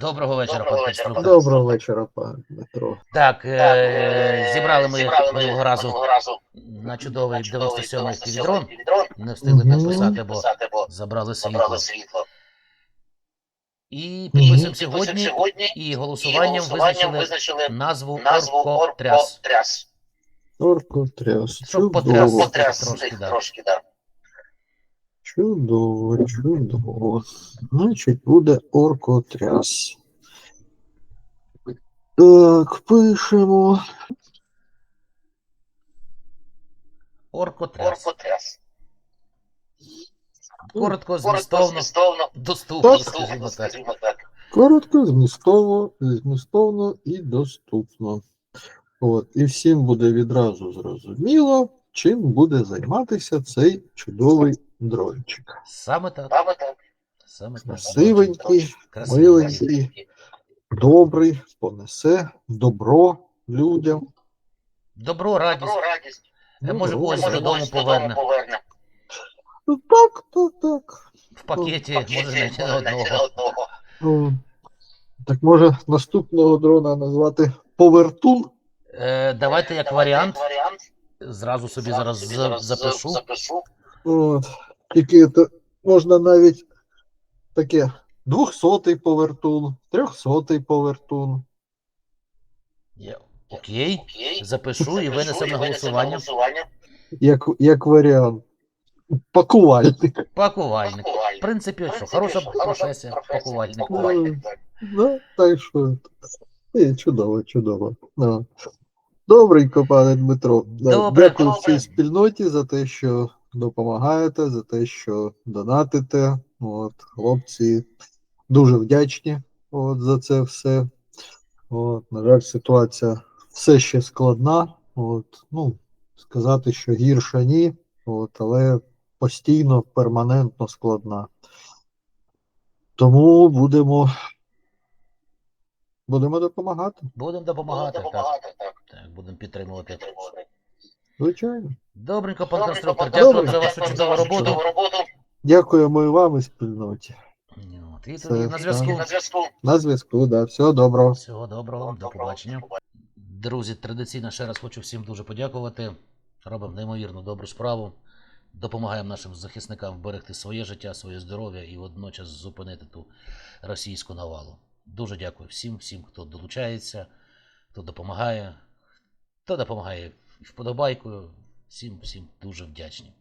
Доброго вечора, пан вечора. Доброго вечора, пане Дмитро. Так, Так, е, зібрали ми минулого разу на чудовий 97-й 97-й півдрон. Не встигли Мгм. підписати, бо забрали світло. забрали світло. І підписуємо сьогодні і голосуванням визначили назву назву Оркотряс. Оркотряс. Оркотряс. Щоб потряс. Трошки, да. Чудово, чудово. Значить, буде оркотряс. Так, пишемо. Оркотряс. Оркотряс. Коротко, змістовно, змістовно, доступно, Так. скажімо так. Коротко, змістово, змістовно і доступно. От, і всім буде відразу зрозуміло, чим буде займатися цей чудовий дрончик. Саме так. Саме так. Саме так. Красивенький, Красивий. миленький, добрий, понесе добро людям. Добро, радість. Добро, радість. Е, Може, когось Може, додому поверне. Ну, так, так, так. В пакеті, Пакеті, може, знайти одного. одного. Ну, Так може наступного дрона назвати Повертун? Е, давайте як Давайте варіант, варіант. зразу собі зараз зараз запишу. запишу. От. Тільки це можна навіть таке двохсотий повертун, трьохсотий повертун. Окей. Окей. Запишу і винесемо на голосування. Як, як варіант. Пакувальник. Пакувальник. В принципі, що, хороша професія, пакувальник. Так. Ну, так що. Чудово, чудово. Ну. Добренько, пане Дмитро. Добре. Дякую всій спільноті за те, що допомагаєте, за те, що донатите. От, хлопці дуже вдячні от, за це все. От, на жаль, ситуація все ще складна. От, ну, сказати, що гірше ні, от, але постійно, перманентно складна. Тому будемо, будемо допомагати, Будемо допомагати. Так, Допомагати, так. так, будемо підтримувати. Підтримувати. звичайно. Добренько, пан конструктор, дякую за вашу чудову роботу. Дякуємо і вам і спільноті. От, І на зв'язку. На зв'язку. На зв'язку, да. Всього доброго. Всього доброго, до побачення. Друзі, традиційно ще раз хочу всім дуже подякувати. Робимо неймовірно добру справу. Допомагаємо нашим захисникам вберегти своє життя, своє здоров'я і водночас зупинити ту російську навалу. Дуже дякую всім, всім, хто долучається, хто допомагає, хто допомагає вподобайкою. Всім, всім дуже вдячні.